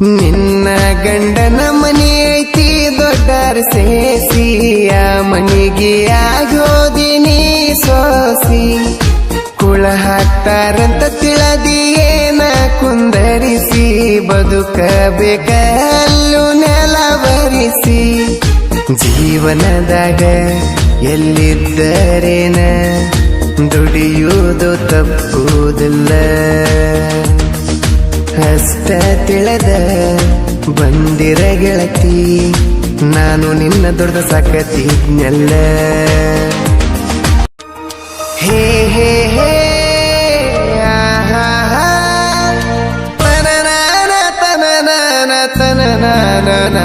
ನಿನ್ನ ಗಂಡನ ಮನೆ ಐತಿ, ದೊಡ್ಡರ ಸೇಸಿಯ ಮನಿಗೆ ಆಗೋದಿನಿ ಸೋಸಿ. ಕುಳ ಹಾಕ್ತಾರಂತ ಏನ ಕುಂದರಿಸಿ ಬದುಕಬೇಕಲ್ಲು ನೆಲ ಬರಿಸಿ ಜೀವನದಾಗ ಎಲ್ಲಿದ್ದರೇನ, ದುಡಿಯುವುದು ತಪ್ಪುವುದಿಲ್ಲ ಅಷ್ಟ ತಿಳದ ಬಂದಿರ ಗೆಳತಿ, ನಾನು ನಿನ್ನ ದೊಡ್ಡ ಸಾಕತಿದ್ನಲ್ಲ. ಹೇ ಹೇ ಹೇ ತನನಾನನ.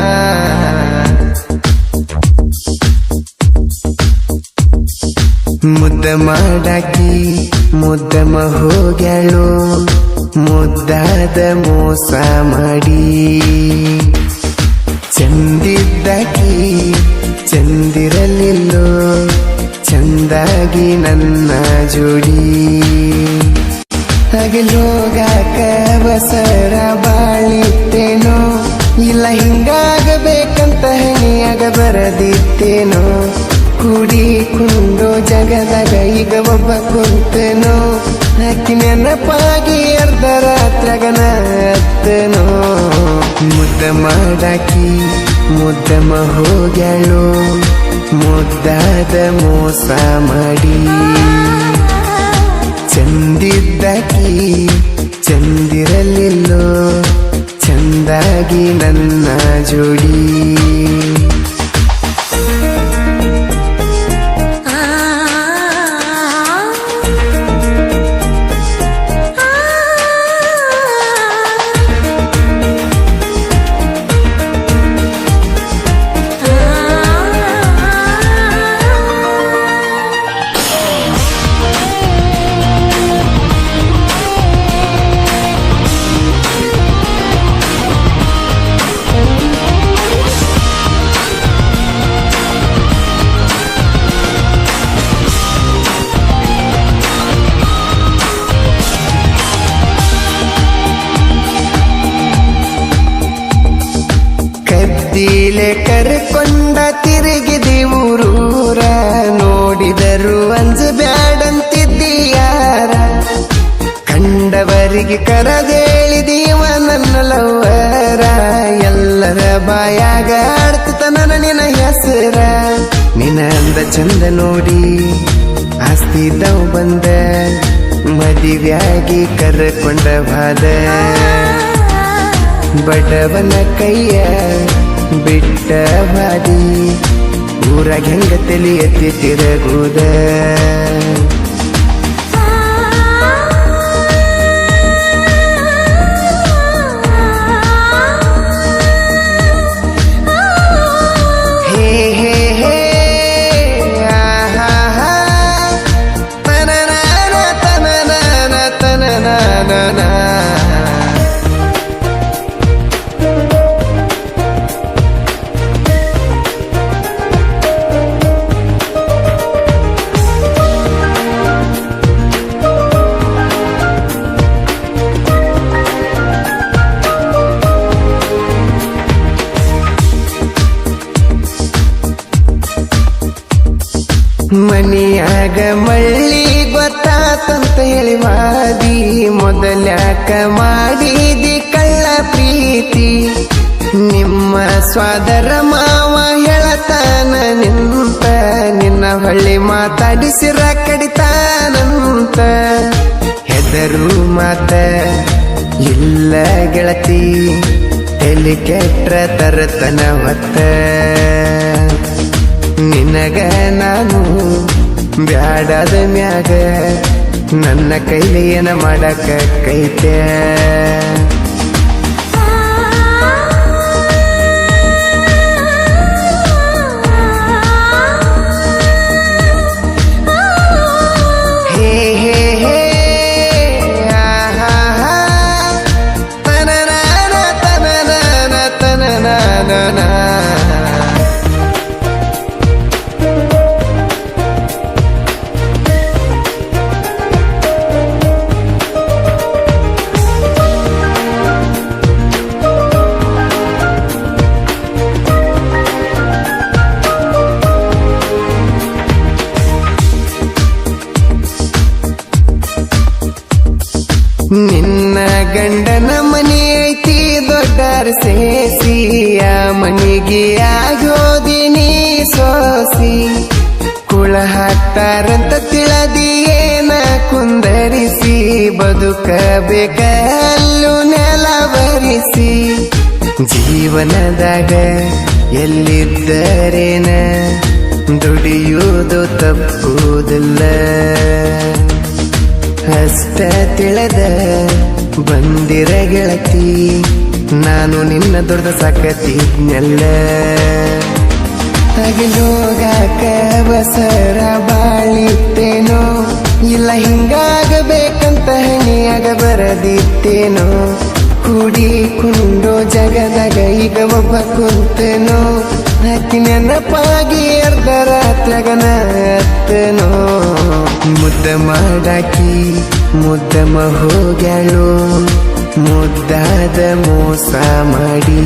ಮುದ್ದ ಮಾಡಾಕಿ ಮುದ್ದಮ ಹೋಗ್ಯಾಳು. ಮುದ್ದಾದ ಮೋಸ ಮಾಡಿ. ಚಂದಿದ್ದಕಿ ಚಂದಿರಲಿಲ್ಲೋ, ಚಂದಾಗಿ ನನ್ನ ಜೋಡಿ. ಹಗಲೋಗಾಕ ಬಸರ ಬಾಳಿತ್ತೇನೋ, ಇಲ್ಲ ಹಿಂಗಾಗಬೇಕಂತ ಹೆಣಿಯಾಗ ಬರದಿತ್ತೇನೋ, ಕುಡಿ ಕುಂಡು ಜಗದಾಗ ಈಗ ಒಬ್ಬ ಕುಂತನೋ ಆಕಿ ನೆನಪಾಗಿ ಅರ್ಧ ರಾತ್ರಗನ ಅತ್ತನು ಮುದ್ದ ಮಾಡಾಕಿ ಮುದ್ದಮ ಹೋಗ್ಯಾಳು ಮುದ್ದಾದ ಮೋಸ ಮಾಡಿ. ಚಂದಿದ್ದಕಿ, ಚಂದಿರಲಿಲ್ಲೋ. ಚಂದಾಗಿ ನನ್ನ ಜೋಡಿ. ಕದ್ದಿಲೆ ಕರ್ಕೊಂಡ ತಿರುಗಿದಿ ಊರೂರ ನೋಡಿದರು ಅಂಜು ಬ್ಯಾಡಂತಿದ್ದೀಯಾರ. ಕಂಡವರಿಗೆ ಕರದೇಳಿದೀವ ನನ್ನ ಲವ್ವರ. ಎಲ್ಲರ ಬಾಯಾಗ ಆಡ್ತಿತ ನನ್ನ ನಿನ ಹೆಸರ. ನಿನ ಅಂದ ಚಂದ ನೋಡಿ ಆಸ್ತಿ ತಾವು ಬಂದ. ಮದಿವ್ಯಾಗಿ ಕರ್ಕೊಂಡ ಬಾದ. ಬಡವನ ಕೈಯ ಬಿಟ್ಟ ಬಾದಿ ಊರಾಗ ಹೆಂಗ ತಲಿ ಎತ್ತಿ ತಿರಗುದ? ಮನಿಯಾಗ ಮಳ್ಳಿ ಗೊತ್ತಾತಂತ ಹೇಳಿ ಮಾದಿ, ಮೊದಲ್ಯಾಕ ಮಾಡಿದಿ ಕಳ್ಳ ಪ್ರೀತಿ. ನಿಮ್ಮ ಸ್ವಾದರ ಮಾವ ಹೇಳತಾನ ನಿಂತ, ನಿನ್ನ ಹೊಳ್ಳಿ ಮಾತಾಡಿಸಿರ ಕಡಿತಾನಂತ. ಹೆದರು ಮಾತ, ಇಲ್ಲ ಗೆಳತಿ, ತಲೆ ಕೆಟ್ಟ ತರತನ ಹೊತ್ತ. ನಿನಗ ನಾನು ಬ್ಯಾಡದ ಮ್ಯಾಗ ನನ್ನ ಕೈಲಿ ಏನ ಮಾಡಕ ಕೈತೆ ಹೇ ಹೇ ನಿನ್ನ ಗಂಡನ ಮನೆ ಐತಿ ದೊಡ್ಡರ ಸೇಸಿಯ ಮನೆಗೆ ಆಗೋದಿನಿ ಸೋಸಿ. ಕುಳ ಹಾಕ್ತಾರಂತ ತಿಳದಿಯೇನ ಕುಂದರಿಸಿ ಬದುಕಬೇಕಲ್ಲು ನೆಲ ಬರಿಸಿ ಜೀವನದಾಗ ಎಲ್ಲಿದ್ದರೇನ, ದುಡಿಯುವುದು ತಪ್ಪುವುದಿಲ್ಲ ಅಷ್ಟ ತಿಳದ. ಬಂದಿರ ಗೆಳತಿ, ನಾನು ನಿನ್ನ ದೊಡ್ಡ ಸಾಕತಿದ್ನೆಲ್ಲ ತಗಿಲೋಗಾಕ ಬಸರ ಬಾಳಿತ್ತೇನೋ, ಇಲ್ಲ ಹಿಂಗಾಗಬೇಕಂತ ಹಣಿಯಾಗ ಬರದಿತ್ತೇನೋ. ಕುಡಿ ಕುಂಡೋ ಜಗದಾಗ ಈಗ ಒಬ್ಬ ಕುಂತೇನೋ. ಹಕ್ಕಿ ನೆನಪಾಗಿ ಅರ್ಧ ರಾತ್ರಿಗನ ಅತ್ತನೋ ಮುದ್ದ ಮಾಡಾಕಿ ಮುದ್ದಮ ಹೋಗ್ಯಾಳು ಮುದ್ದಾದ ಮೋಸ ಮಾಡಿ.